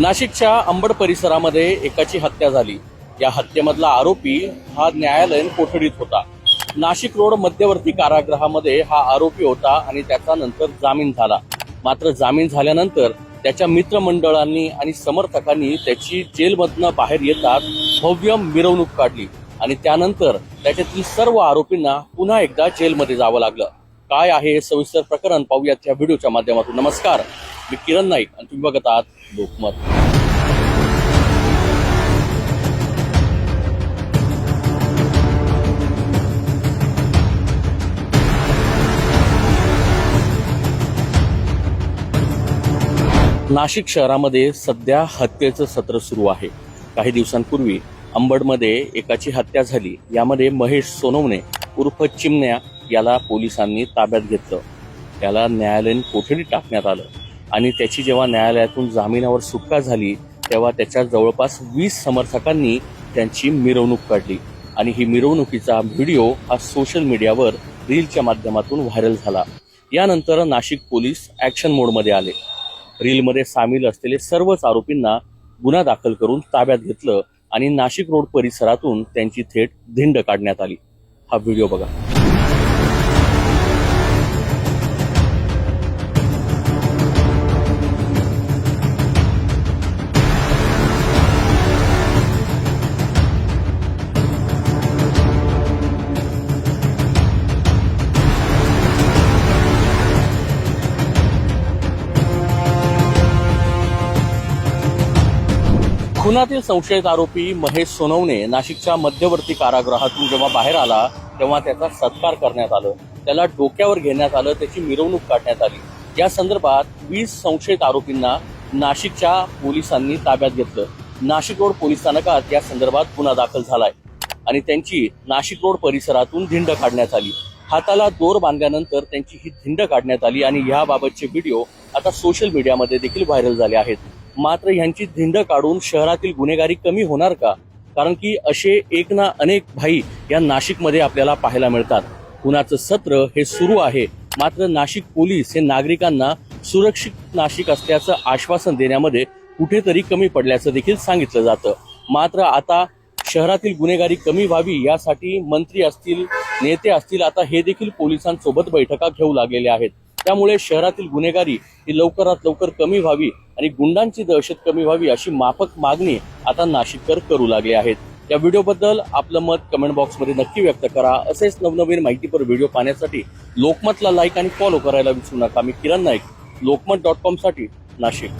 नाशिकच्या अंबड परिसरामध्ये एकाची हत्या झाली. या हत्येमधला आरोपी हा न्यायालयीन कोठडीत होता. नाशिक रोड मध्यवर्ती कारागृहामध्ये हा आरोपी होता आणि त्याचा नंतर जामीन झाला. मात्र जामीन झाल्यानंतर त्याच्या मित्रमंडळांनी आणि समर्थकांनी त्याची जेलमधनं बाहेर येतात भव्य मिरवणूक काढली आणि त्यानंतर त्याच्यातील सर्व आरोपींना पुन्हा एकदा जेलमध्ये जावं लागलं. काय आहे हे सविस्तर प्रकरण पाहूयात या व्हिडिओच्या माध्यमातून. नमस्कार. मी किरण नाईक. आणि तुम्ही बघत आहात लोकमत. नाशिक शहरामध्ये सध्या हत्येचं सत्र सुरू आहे. काही दिवसांपूर्वी अंबडमध्ये एकाची हत्या झाली. यामध्ये महेश सोनवणे उर्फ चिमण्या याला पोलिसांनी ताब्यात घेतलं. त्याला न्यायालयीन कोठडी टाकण्यात आलं. आणि त्याची जेव्हा न्यायालयातून जामिनावर सुटका झाली तेव्हा त्याच्या जवळपास वीस समर्थकांनी त्यांची मिरवणूक काढली. आणि ही मिरवणुकीचा व्हिडिओ हा सोशल मीडियावर रीलच्या माध्यमातून व्हायरल झाला. यानंतर नाशिक पोलीस ऍक्शन मोडमध्ये आले. रीलमध्ये सामील असलेले सर्वच आरोपींना गुन्हा दाखल करून ताब्यात घेतलं आणि नाशिक रोड परिसरातून त्यांची थेट धिंड काढण्यात आली. हा व्हिडिओ बघा. खुनातील संशयित आरोपी महेश सोनवणे नाशिकच्या मध्यवर्ती कारागृहातून जेव्हा बाहेर आला तेव्हा त्याचा सत्कार करण्यात आलं. त्याला डोक्यावर घेण्यात आलं त्याची मिरवणूक काढण्यात आली. या संदर्भात वीस संशयित आरोपींना नाशिकच्या पोलिसांनी ताब्यात घेतलं. नाशिक रोड पोलीस स्थानकात या संदर्भात गुन्हा दाखल झालाय आणि त्यांची नाशिक रोड परिसरातून धिंड काढण्यात आली. हाताला दोर बांधल्यानंतर त्यांची ही धिंड काढण्यात आली आणि याबाबतचे व्हिडिओ आता सोशल मीडियामध्ये देखील व्हायरल झाले आहेत. मात्र ह्यांची धिंड काढून शहरातील गुन्हेगारी कमी होणार का? कारण की असे एक ना अनेक भाई या नाशिकमध्ये आपल्याला पाहायला मिळतात. खुनाचं सत्र हे सुरू आहे. मात्र नाशिक पोलीस हे नागरिकांना सुरक्षित नाशिक असल्याचं आश्वासन देण्यामध्ये कुठेतरी कमी पडल्याचं देखील सांगितलं जातं. मात्र आता शहरातील गुन्हेगारी कमी व्हावी यासाठी मंत्री असतील नेते असतील आता हे देखील पोलिसांसोबत बैठका घेऊ लागलेले आहेत. त्यामुळे शहरातील गुन्हेगारी ही लवकरात लवकर कमी व्हावी आणि गुंडांची दहशत कमी व्हावी अशी माफक मागणी आता नाशिककर करू लागले आहेत. या व्हिडिओबद्दल आपलं मत कमेंट बॉक्समध्ये नक्की व्यक्त करा. असेच नवनवीन माहितीपर व्हिडिओ पाहण्यासाठी लोकमतला लाईक आणि फॉलो करायला विसरू नका. मी किरण नाईक लोकमत डॉट कॉमसाठी नाशिक.